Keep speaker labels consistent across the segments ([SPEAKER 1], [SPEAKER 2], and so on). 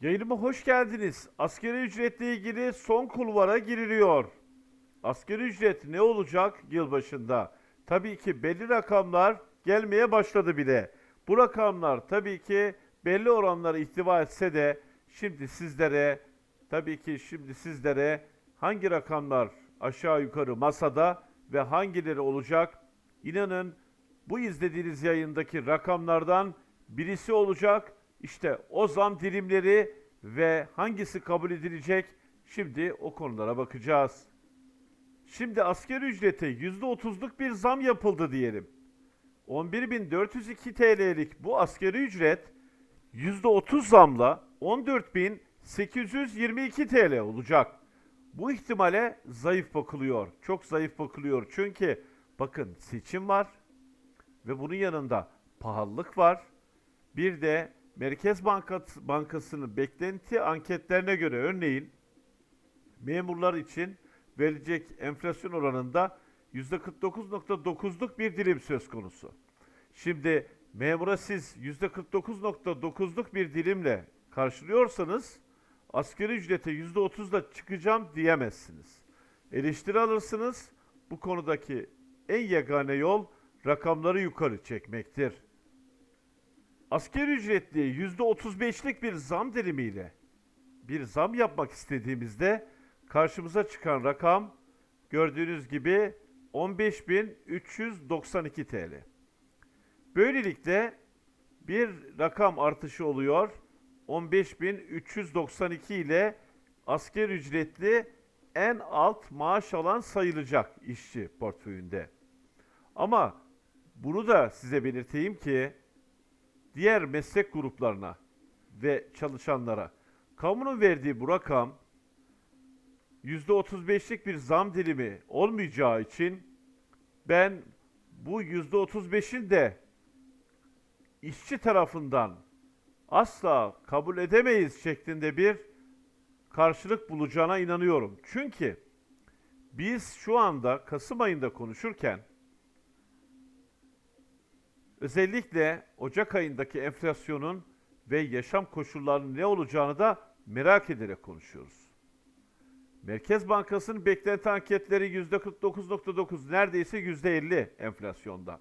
[SPEAKER 1] Yayınıma hoş geldiniz. Asgari ücretle ilgili son kulvara giriliyor. Asgari ücret ne olacak yılbaşında? Tabii ki belli rakamlar gelmeye başladı bile. Bu rakamlar tabii ki belli oranları ihtiva etse de şimdi sizlere tabii ki şimdi sizlere hangi rakamlar aşağı yukarı masada ve hangileri olacak? İnanın bu izlediğiniz yayındaki rakamlardan birisi olacak. İşte o zam dilimleri ve hangisi kabul edilecek? Şimdi o konulara bakacağız. Şimdi asgari ücrete %30'luk bir zam yapıldı diyelim. 11.402 TL'lik bu asgari ücret %30 zamla 14.822 TL olacak. Bu ihtimale zayıf bakılıyor. Çok zayıf bakılıyor. Çünkü bakın seçim var ve bunun yanında pahalılık var. Bir de Merkez Bankası, Bankası'nın beklenti anketlerine göre örneğin memurlar için verilecek enflasyon oranında %49.9'luk bir dilim söz konusu. Şimdi memura siz %49.9'luk bir dilimle karşılıyorsanız asgari ücrete %30'da çıkacağım diyemezsiniz. Eleştiri alırsınız. Bu konudaki en yegane yol rakamları yukarı çekmektir. Asgari ücretli %35'lik bir zam dilimiyle bir zam yapmak istediğimizde karşımıza çıkan rakam gördüğünüz gibi 15.392 TL. Böylelikle bir rakam artışı oluyor. 15.392 ile asgari ücretli en alt maaş alan sayılacak işçi portföyünde. Ama bunu da size belirteyim ki diğer meslek gruplarına ve çalışanlara kamunun verdiği bu rakam %35'lik bir zam dilimi olmayacağı için ben bu %35'in de işçi tarafından asla kabul edemeyiz şeklinde bir karşılık bulacağına inanıyorum. Çünkü biz şu anda Kasım ayında konuşurken özellikle Ocak ayındaki enflasyonun ve yaşam koşullarının ne olacağını da merak ederek konuşuyoruz. Merkez Bankası'nın beklenti anketleri %49.9 neredeyse %50 enflasyonda.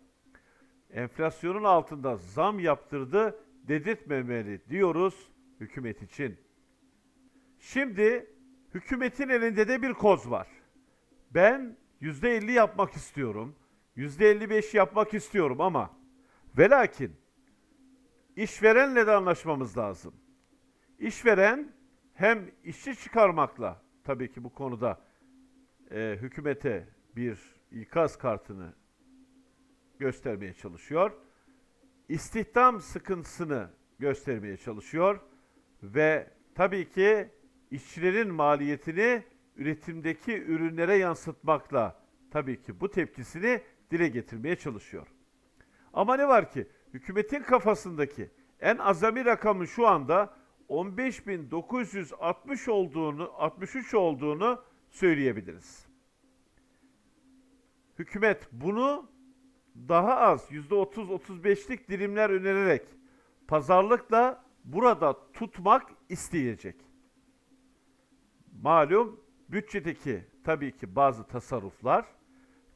[SPEAKER 1] Enflasyonun altında zam yaptırdı dedirtmemeli diyoruz hükümet için. Şimdi hükümetin elinde de bir koz var. Ben %50 yapmak istiyorum. %55 yapmak istiyorum ama ve lakin işverenle de anlaşmamız lazım. İşveren hem işçi çıkarmakla tabii ki bu konuda e, hükümete bir ikaz kartını göstermeye çalışıyor. İstihdam sıkıntısını göstermeye çalışıyor ve tabii ki işçilerin maliyetini üretimdeki ürünlere yansıtmakla tabii ki bu tepkisini dile getirmeye çalışıyor. Ama ne var ki hükümetin kafasındaki en azami rakamı şu anda 15.960 olduğunu 63 olduğunu söyleyebiliriz. Hükümet bunu daha az %30-35'lik dilimler önererek pazarlıkla burada tutmak isteyecek. Malum bütçedeki tabii ki bazı tasarruflar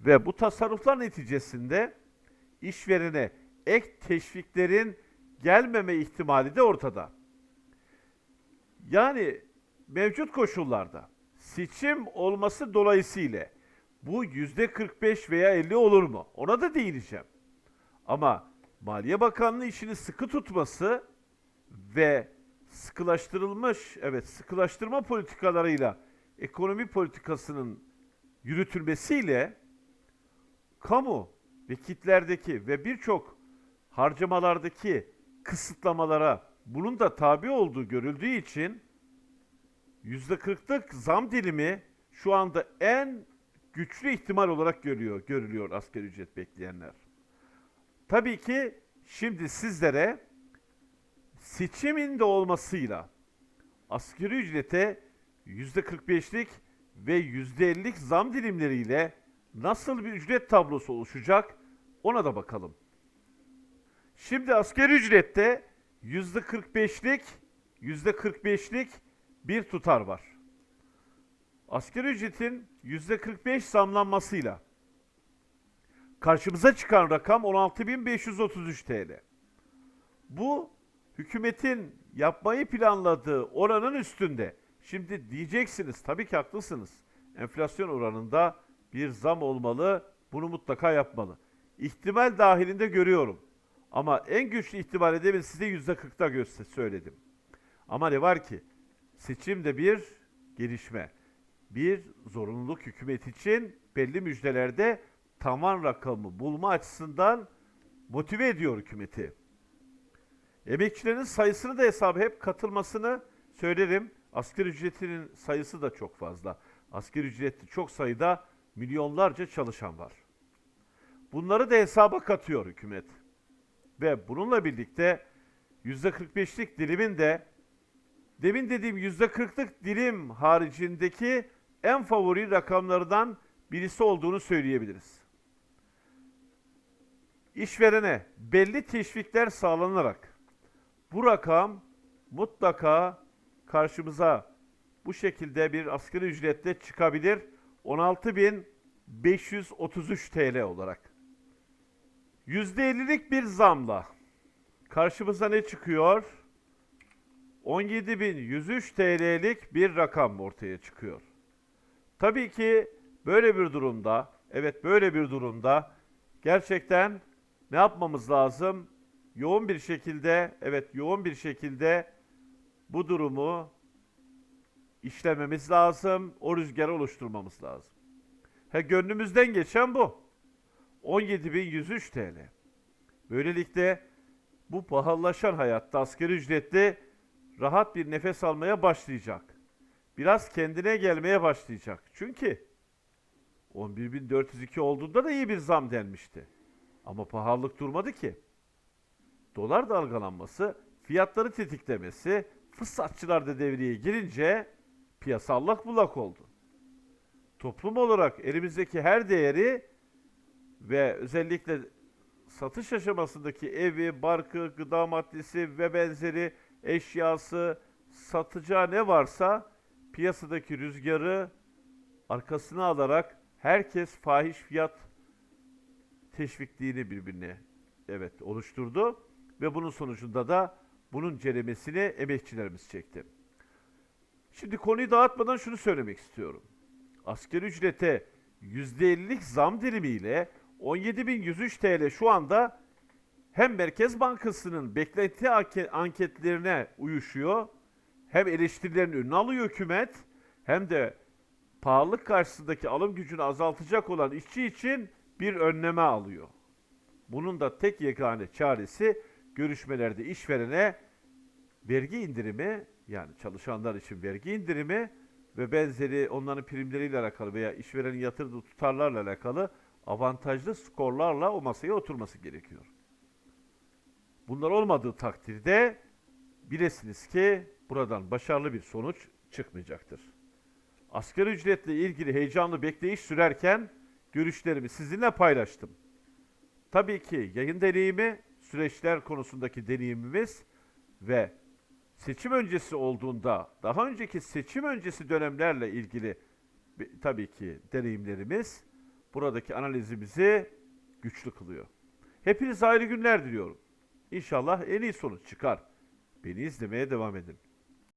[SPEAKER 1] ve bu tasarruflar neticesinde işverene ek teşviklerin gelmeme ihtimali de ortada. Yani mevcut koşullarda seçim olması dolayısıyla bu yüzde 45 veya 50 olur mu? Ona da değineceğim. Ama Maliye Bakanlığı işini sıkı tutması ve sıkılaştırılmış, evet sıkılaştırma politikalarıyla ekonomi politikasının yürütülmesiyle kamu kitlerdeki ve birçok harcamalardaki kısıtlamalara bunun da tabi olduğu görüldüğü için %40'lık zam dilimi şu anda en güçlü ihtimal olarak görüyor, görülüyor asgari ücret bekleyenler. Tabii ki şimdi sizlere seçimin de olmasıyla asgari ücrete %45'lik ve %50'lik zam dilimleriyle nasıl bir ücret tablosu oluşacak ona da bakalım. Şimdi asgari ücrette %45'lik %45'lik bir tutar var. Asgari ücretin %45 zamlanmasıyla karşımıza çıkan rakam 16.533 TL. Bu hükümetin yapmayı planladığı oranın üstünde. Şimdi diyeceksiniz tabii ki haklısınız. Enflasyon oranında bir zam olmalı. Bunu mutlaka yapmalı. İhtimal dahilinde görüyorum. Ama en güçlü ihtimal demin size %40'da göster söyledim. Ama ne var ki seçimde bir gelişme, bir zorunluluk hükümet için belli müjdelerde tavan rakamı bulma açısından motive ediyor hükümeti. Emekçilerin sayısını da hesaba hep katılmasını söylerim. Asgari ücretinin sayısı da çok fazla. Asgari ücretli çok sayıda milyonlarca çalışan var. Bunları da hesaba katıyor hükümet. Ve bununla birlikte %45'lik dilimin de demin dediğim %40'lık dilim haricindeki en favori rakamlardan birisi olduğunu söyleyebiliriz. İşverene belli teşvikler sağlanarak bu rakam mutlaka karşımıza bu şekilde bir asgari ücretle çıkabilir. 16.533 TL olarak. %50'lik bir zamla karşımıza ne çıkıyor? 17.103 TL'lik bir rakam ortaya çıkıyor. Tabii ki böyle bir durumda, evet böyle bir durumda gerçekten ne yapmamız lazım? Yoğun bir şekilde, evet yoğun bir şekilde bu durumu işlememiz lazım, o rüzgarı oluşturmamız lazım. He gönlümüzden geçen bu. 17.103 TL. Böylelikle bu pahalılaşan hayatta asgari ücretli rahat bir nefes almaya başlayacak. Biraz kendine gelmeye başlayacak. Çünkü 11.402 olduğunda da iyi bir zam denmişti. Ama pahalılık durmadı ki. Dolar dalgalanması, fiyatları tetiklemesi, fırsatçılar da devreye girince piyasa allak bullak oldu. Toplum olarak elimizdeki her değeri ve özellikle satış aşamasındaki evi, barkı, gıda maddesi ve benzeri eşyası, satacağı ne varsa piyasadaki rüzgarı arkasına alarak herkes fahiş fiyat teşvikliğini birbirine evet oluşturdu ve bunun sonucunda da bunun ceremesini emekçilerimiz çekti. Şimdi konuyu dağıtmadan şunu söylemek istiyorum. Asgari ücrete %50'lik zam dilimiyle 17.103 TL şu anda hem Merkez Bankası'nın beklenti anke- anketlerine uyuşuyor, hem eleştirilerin önüne alıyor hükümet, hem de pahalılık karşısındaki alım gücünü azaltacak olan işçi için bir önleme alıyor. Bunun da tek yegane çaresi görüşmelerde işverene vergi indirimi yani çalışanlar için vergi indirimi ve benzeri onların primleriyle alakalı veya işverenin yatırdığı tutarlarla alakalı avantajlı skorlarla o masaya oturması gerekiyor. Bunlar olmadığı takdirde bilesiniz ki buradan başarılı bir sonuç çıkmayacaktır. Asgari ücretle ilgili heyecanlı bekleyiş sürerken görüşlerimi sizinle paylaştım. Tabii ki yayın deneyimi, süreçler konusundaki deneyimimiz ve seçim öncesi olduğunda daha önceki seçim öncesi dönemlerle ilgili bi- tabii ki deneyimlerimiz buradaki analizimizi güçlü kılıyor. Hepinize ayrı günler diliyorum. İnşallah en iyi sonuç çıkar. Beni izlemeye devam edin.